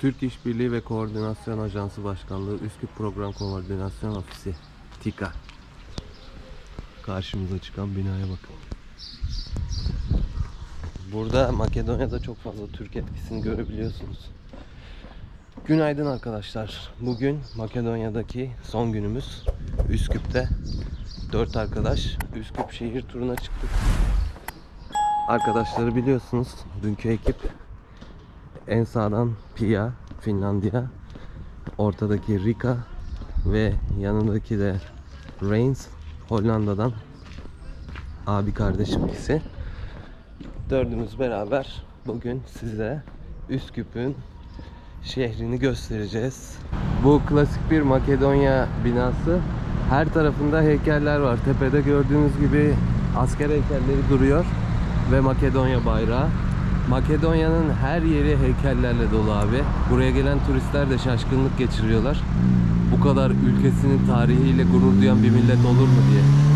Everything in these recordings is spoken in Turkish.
Türk İşbirliği ve Koordinasyon Ajansı Başkanlığı Üsküp Program Koordinasyon Ofisi TİKA Karşımıza çıkan binaya bakın. Burada Makedonya'da çok fazla Türk etkisini görebiliyorsunuz. Günaydın arkadaşlar. Bugün Makedonya'daki son günümüz. Üsküp'te. Dört arkadaş Üsküp şehir turuna çıktık. Arkadaşları biliyorsunuz. Dünkü ekip en sağdan Pia, Finlandiya. Ortadaki Rika ve yanındaki de Reigns, Hollanda'dan. Abi kardeşim ikisi. Dördümüz beraber bugün size Üsküp'ün şehrini göstereceğiz. Bu klasik bir Makedonya binası. Her tarafında heykeller var. Tepede gördüğünüz gibi asker heykelleri duruyor ve Makedonya bayrağı. Makedonya'nın her yeri heykellerle dolu abi. Buraya gelen turistler de şaşkınlık geçiriyorlar. Bu kadar ülkesinin tarihiyle gurur duyan bir millet olur mu diye.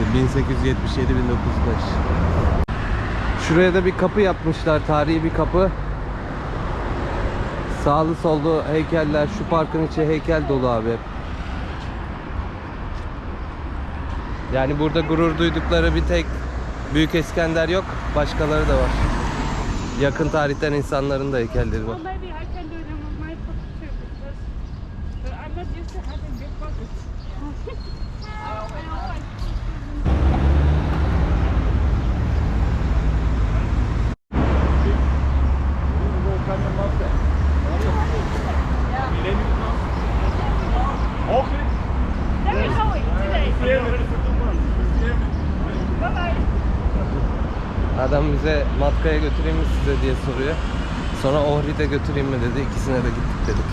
Ee, 1877 1905. Şuraya da bir kapı yapmışlar. Tarihi bir kapı. Sağlı sollu heykeller. Şu parkın içi heykel dolu abi. Yani burada gurur duydukları bir tek Büyük İskender yok. Başkaları da var. Yakın tarihten insanların da heykelleri var. Adam bize Matka'ya götüreyim mi size diye soruyor. Sonra Ohrid'e götüreyim mi dedi. İkisine de gittik dedik.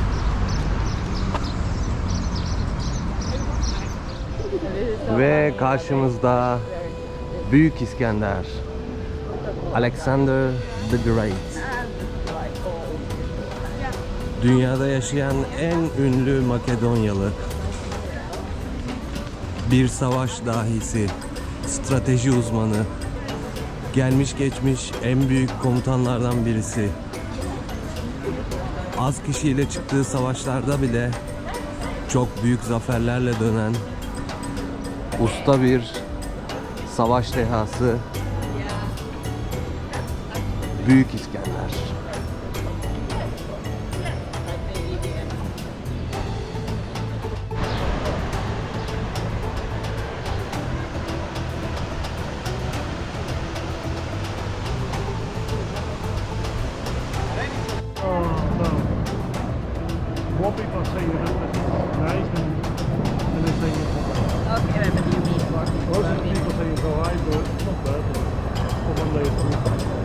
Ve karşımızda Büyük İskender. Alexander the Great. Dünyada yaşayan en ünlü Makedonyalı. Bir savaş dahisi, strateji uzmanı, gelmiş geçmiş en büyük komutanlardan birisi. Az kişiyle çıktığı savaşlarda bile çok büyük zaferlerle dönen usta bir savaş dehası Büyük İskender. For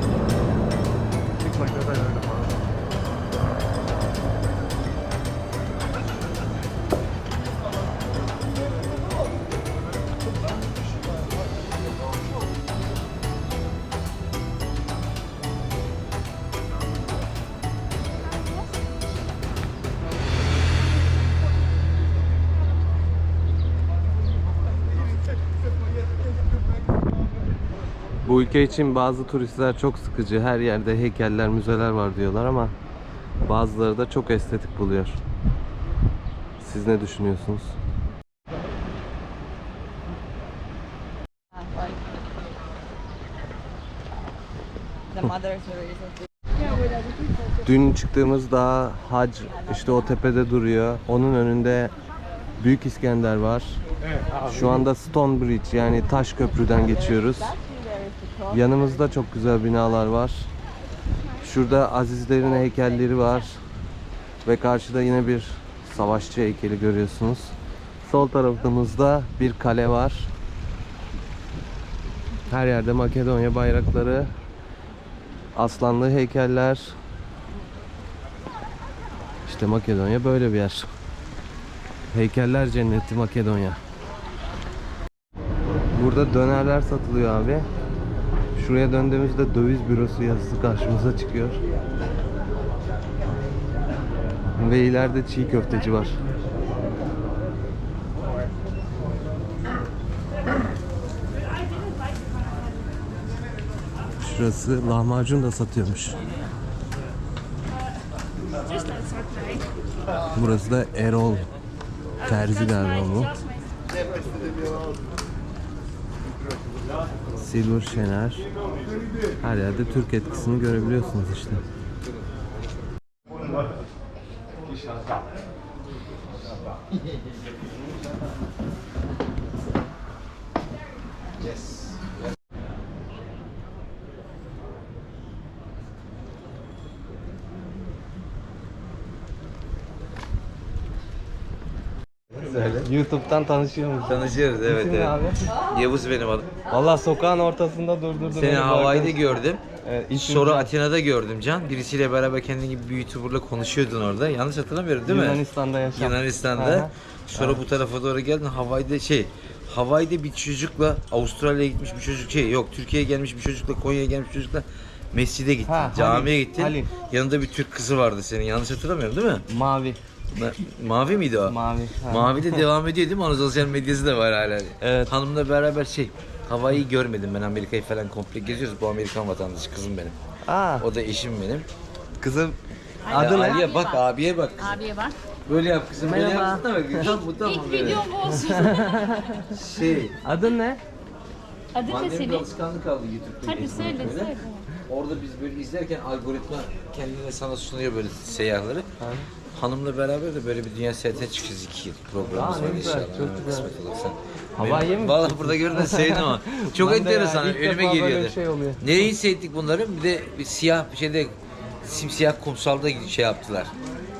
ülke için bazı turistler çok sıkıcı. Her yerde heykeller, müzeler var diyorlar ama bazıları da çok estetik buluyor. Siz ne düşünüyorsunuz? Dün çıktığımız dağ Hac işte o tepede duruyor. Onun önünde Büyük İskender var. Şu anda Stone Bridge yani taş köprüden geçiyoruz. Yanımızda çok güzel binalar var. Şurada azizlerin heykelleri var. Ve karşıda yine bir savaşçı heykeli görüyorsunuz. Sol tarafımızda bir kale var. Her yerde Makedonya bayrakları, aslanlı heykeller. İşte Makedonya böyle bir yer. Heykeller Cenneti Makedonya. Burada dönerler satılıyor abi. Şuraya döndüğümüzde döviz bürosu yazısı karşımıza çıkıyor. Ve ileride çiğ köfteci var. Şurası lahmacun da satıyormuş. Burası da Erol Terzi galiba bu. Silver Şener. Her yerde Türk etkisini görebiliyorsunuz işte. YouTube'dan tanışıyor musun? Tanışıyoruz evet İsim ne evet. abi? Yavuz benim adım. Valla sokağın ortasında durdurdu Seni beni bu Hawaii'de arkadaş. gördüm. Evet, Sonra Atina'da gördüm Can. Birisiyle beraber kendin gibi bir YouTuber'la konuşuyordun orada. Yanlış hatırlamıyorum değil mi? Yunanistan'da yaşam. Yunanistan'da. Aha. Sonra bu tarafa doğru geldin. Hawaii'de şey Hawaii'de bir çocukla Avustralya'ya gitmiş bir çocuk şey yok Türkiye'ye gelmiş bir çocukla Konya'ya gelmiş bir çocukla mescide gittin. Ha, camiye Halim, gittin. Halim. Yanında bir Türk kızı vardı senin. Yanlış hatırlamıyorum değil mi? Mavi. Ma- Mavi miydi o? Mavi. Ha. Mavi de devam ediyor değil mi? Onun sosyal medyası da var hala. Evet. Hanımla beraber şey, Hawaii'yi görmedim ben Amerika'yı falan komple geziyoruz. Bu Amerikan vatandaşı kızım benim. Aa, O da eşim benim. kızım Adı ne? Aliye bak abiye bak. Abiye bak. Böyle yap kızım. Böyle Merhaba. yapsana bak. Tam bu tamam İlk böyle. videom bu olsun. Şey, Adın ne? Adı ne annemin bir senin? alışkanlık aldı YouTube'da. Hadi gezmek söyle böyle. söyle. Orada biz böyle izlerken algoritma kendine sana sunuyor böyle seyyahları. Hanımla beraber de böyle bir dünya seyahatine çıkacağız iki yıl. Programımız Aa, ne var güzel, inşallah. çok Evet, güzel. Kısmet olursa. Hawaii'ye Benim- mi Vallahi burada gördüm sevdim ama. Çok Ben de ya, enteresan. ilk Önüme defa böyle geliyordu. bir şey oluyor. Nereyi hissettik bunları? Bir de bir siyah bir şeyde simsiyah kumsalda şey yaptılar.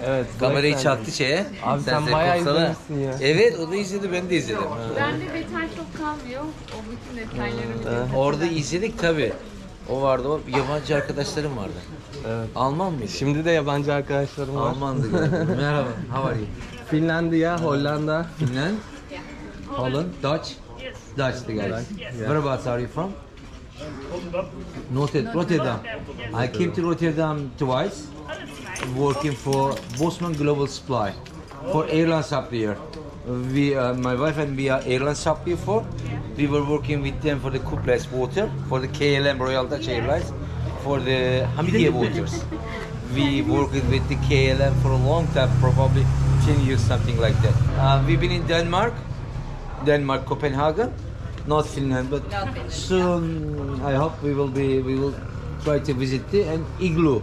Evet. Kamerayı Black çaktı şeye. Abi sen de bayağı kumsala- izlemişsin ya. Evet o da izledi ben de izledim. Bende detay çok kalmıyor. O bütün detayları biliyorum. Orada izledik tabi. O vardı o yabancı arkadaşlarım vardı. Evet. Alman mıydı? Şimdi de yabancı arkadaşlarım var. Almandı galiba. Merhaba. How are you? Finlandiya, Hollanda. Finland? Holland? Dutch? Dutch the guys. Whereabouts are you from? Noted. Rotterdam. I came to Rotterdam twice, working for Bosman Global Supply for airline supplier. We, uh, my wife and me are airline supplier for. We were working with them for the Kuples water, for the KLM Royal Dutch Airlines, for the Hamidiye waters. We worked with the KLM for a long time, probably 10 years, something like that. Uh, we've been in Denmark, Denmark, Copenhagen, not Finland, but Not Finland, soon I hope we will be we will try to visit the and igloo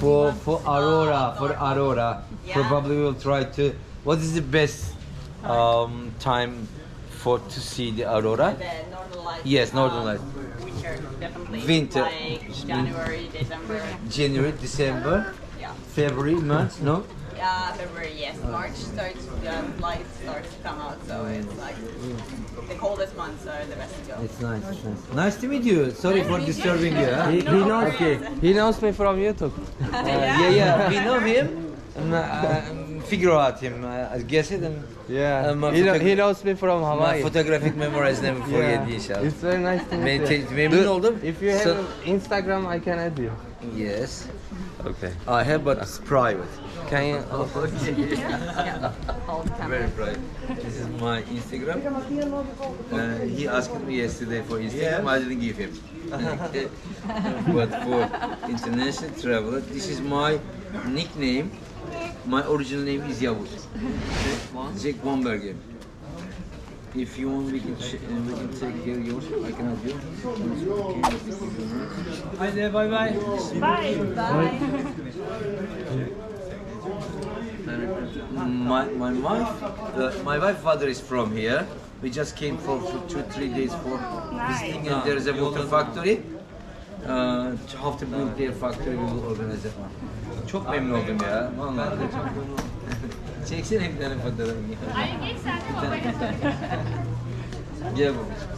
for for Aurora for Aurora. Yeah. Probably we will try to. What is the best um, time for to see the Aurora? The northern lights. Yes, northern um, lights. Winter, definitely. Winter. Like January, December. January, December, Yeah. February months, no? Yeah, February, yes. March starts, the lights start to come out, so it's like the coldest months are the best to go. It's nice. It's nice. Nice to meet you. Sorry for disturbing you. Huh? He, he knows, Okay. he knows me from YouTube. Uh, yeah, yeah, we know him. Um, uh, figure out him. I guess it. And Yeah. Um, he, know, photog- he knows me from my Hawaii. photographic memories never forget Yeah. inşallah. It's very nice to Ben meet you. te- memnun Do- oldum. If you have So- Instagram, I can add you. Yes. Okay. I have, but it's private. Can you? Very private. This is my Instagram. Uh, he asked me yesterday for Instagram. I didn't give him. but for international traveler, this is my nickname. My original name is Yavuz. Jack Bomberger. If you want, we can, ch- uh, we can take care of yours. I can help you. Hi there, bye bye. My my wife, uh, my wife father is from here. We just came for, for two three days for visiting, and there is a water factory. Uh, have to build their factory, it. Çok memnun oldum ya. Vallahi de çok. Çeksene bir tane fotoğrafını. Hayır geç sen de babaya. Gel babacığım.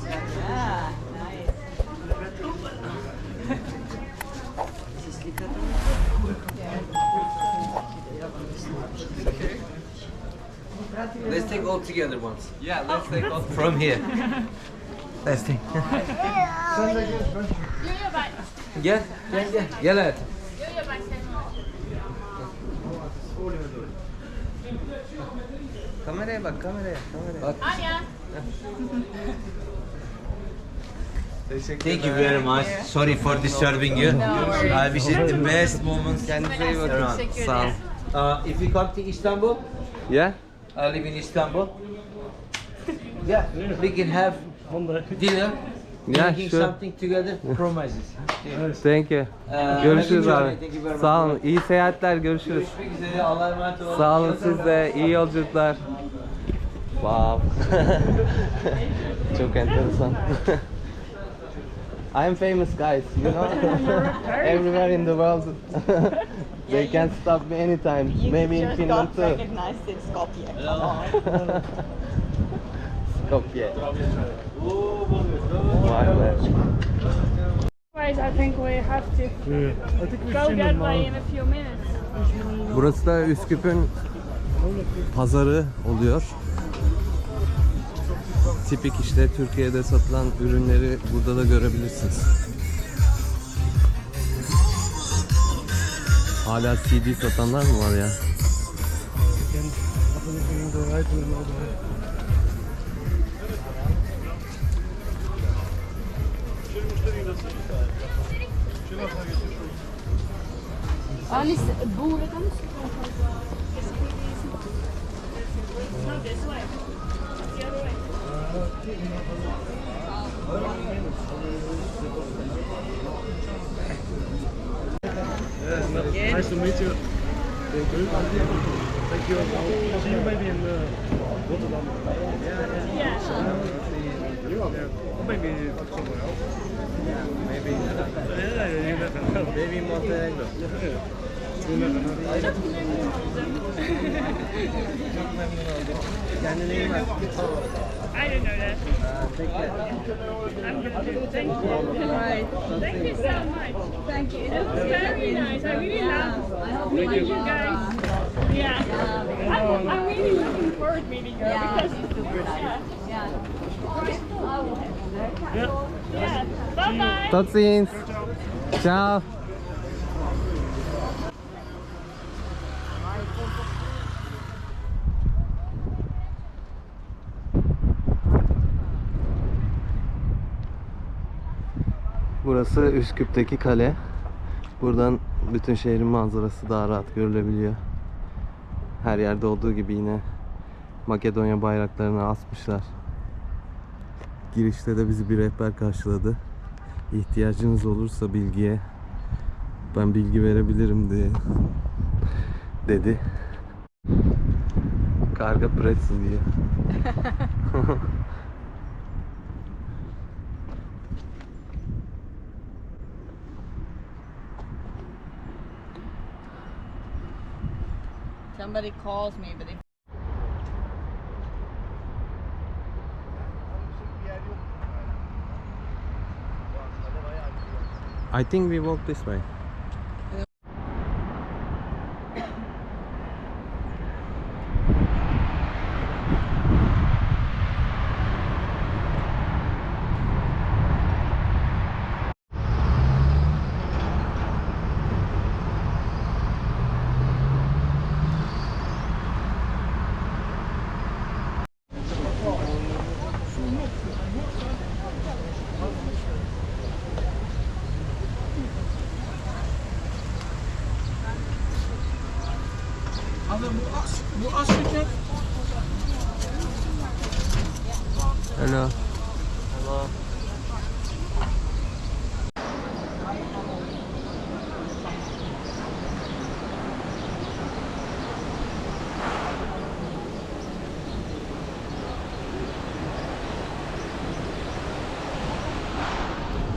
Let's take all together once. Yeah, let's take all from here. Let's take. gel, gel, gel. Gel hayatım. Kameraya bak kameraya. kameraya. Thank you very much. Sorry for disturbing you. I wish it the best moments. Kendinize iyi bakın. around. Sağ olun. Uh, if you come to Istanbul, Yeah? I live in Istanbul. Yeah, we can have dinner, Yeah, sure. something together. Promises. Thank you. Uh, Görüşürüz abi. Thank you very much. Sağ olun. İyi seyahatler. Görüşürüz. Görüşmek üzere. Allah'a emanet olun. Sağ olun siz de. İyi yolculuklar. Wow. Çok enteresan. I'm famous guys, you know. Everywhere in the world. they can stop me anytime. Maybe in Finland too. recognized in Skopje. Vay be. I think we have to go in a few minutes. Burası da Üsküp'ün pazarı oluyor. Tipik işte Türkiye'de satılan ürünleri burada da görebilirsiniz. Hala CD satanlar mı var ya? Other way. Yes, nice to meet you. Thank you. Thank you. I'll see you maybe in uh, Rotterdam. Yeah. You are there. Or maybe somewhere else. Maybe, Yeah, yeah, you never know. maybe Montenegro. You never know. Kendine iyi bak. Know that. I'm gonna do thank you. Right. Thank you so much. Thank you. It was very nice. I really love meeting you guys. Yeah. I'm, I'm really looking forward meeting you because yeah. Yeah. Bye bye. Tot ziens. Ciao. Burası Üsküp'teki kale. Buradan bütün şehrin manzarası daha rahat görülebiliyor. Her yerde olduğu gibi yine Makedonya bayraklarını asmışlar. Girişte de bizi bir rehber karşıladı. İhtiyacınız olursa bilgiye ben bilgi verebilirim diye dedi. Karga pretzel diye. Somebody calls me, but they I think we walk this way. Hello.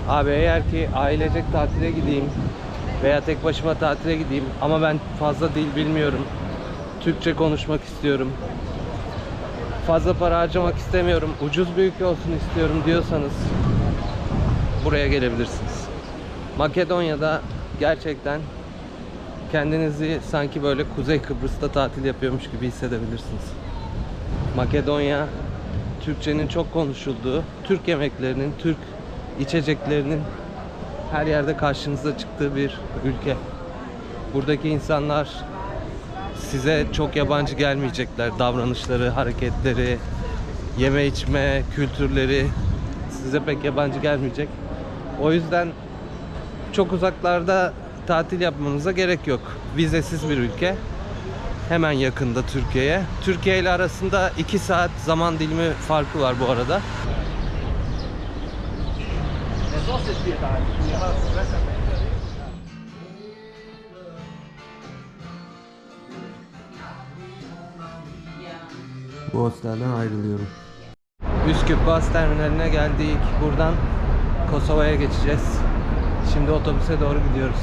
Abi eğer ki ailecek tatile gideyim veya tek başıma tatile gideyim ama ben fazla dil bilmiyorum. Türkçe konuşmak istiyorum. Fazla para harcamak istemiyorum. Ucuz ülke olsun istiyorum diyorsanız buraya gelebilirsiniz. Makedonya'da gerçekten kendinizi sanki böyle Kuzey Kıbrıs'ta tatil yapıyormuş gibi hissedebilirsiniz. Makedonya Türkçenin çok konuşulduğu, Türk yemeklerinin, Türk içeceklerinin her yerde karşınıza çıktığı bir ülke. Buradaki insanlar size çok yabancı gelmeyecekler. Davranışları, hareketleri, yeme içme, kültürleri size pek yabancı gelmeyecek. O yüzden çok uzaklarda tatil yapmanıza gerek yok. Vizesiz bir ülke. Hemen yakında Türkiye'ye. Türkiye ile arasında 2 saat zaman dilimi farkı var bu arada. Bu hostelden ayrılıyorum. Üsküp bas terminaline geldik. Buradan Kosova'ya geçeceğiz. Şimdi otobüse doğru gidiyoruz.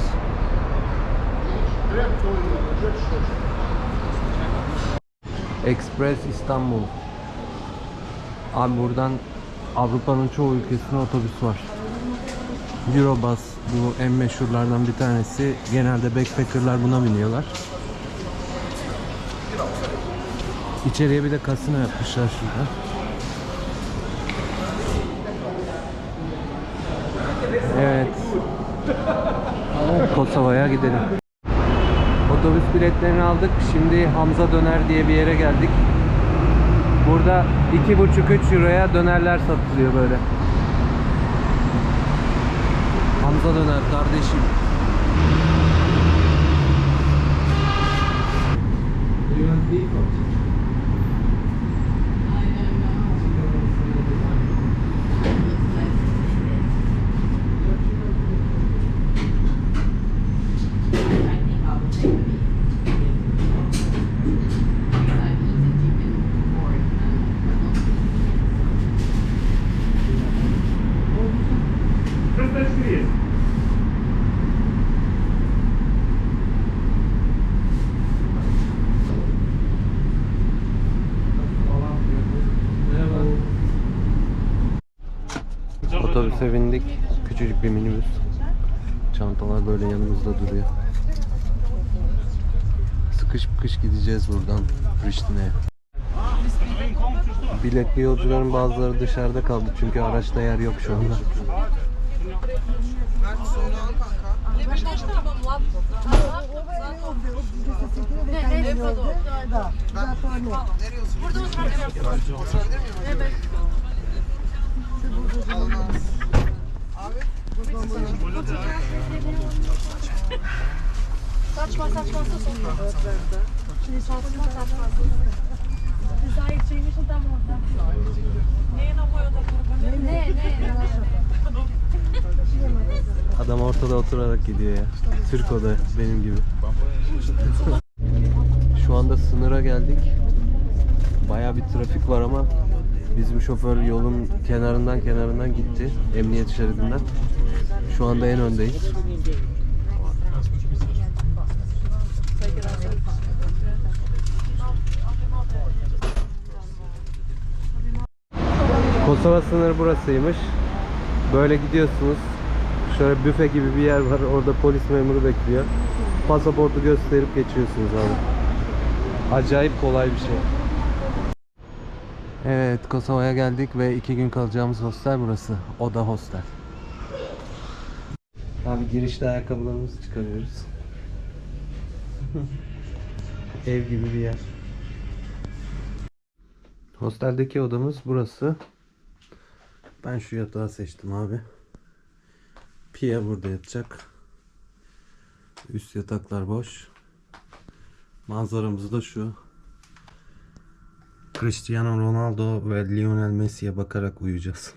Express İstanbul. Abi buradan Avrupa'nın çoğu ülkesine otobüs var. Eurobus bu en meşhurlardan bir tanesi. Genelde backpackerlar buna biniyorlar. İçeriye bir de kasino yapmışlar şurada. Evet. Kosova'ya gidelim. Otobüs biletlerini aldık. Şimdi Hamza Döner diye bir yere geldik. Burada 2,5-3 euroya dönerler satılıyor böyle. Hamza Döner kardeşim. Otobüse bindik. Küçücük bir minibüs. Çantalar böyle yanımızda duruyor. Sıkış sıkış gideceğiz buradan Priştine'ye. Biletli yolcuların bazıları dışarıda kaldı çünkü araçta yer yok şu anda. Saçma saçma saçma. Şimdi saçma saçma. Zahir çekmişsin tam orada. Ne ne ne ne. Adam ortada oturarak gidiyor ya. Türk o da benim gibi. Şu anda sınıra geldik. Baya bir trafik var ama bizim şoför yolun kenarından kenarından gitti. Emniyet şeridinden. Şu anda en öndeyiz. Kosova sınırı burasıymış. Böyle gidiyorsunuz. Şöyle büfe gibi bir yer var. Orada polis memuru bekliyor. Pasaportu gösterip geçiyorsunuz abi. Acayip kolay bir şey. Evet Kosova'ya geldik ve iki gün kalacağımız hostel burası. Oda Hostel. Abi girişte ayakkabılarımızı çıkarıyoruz. Ev gibi bir yer. Hosteldeki odamız burası. Ben şu yatağı seçtim abi. Pia burada yatacak. Üst yataklar boş. Manzaramız da şu. Cristiano Ronaldo ve Lionel Messi'ye bakarak uyuyacağız.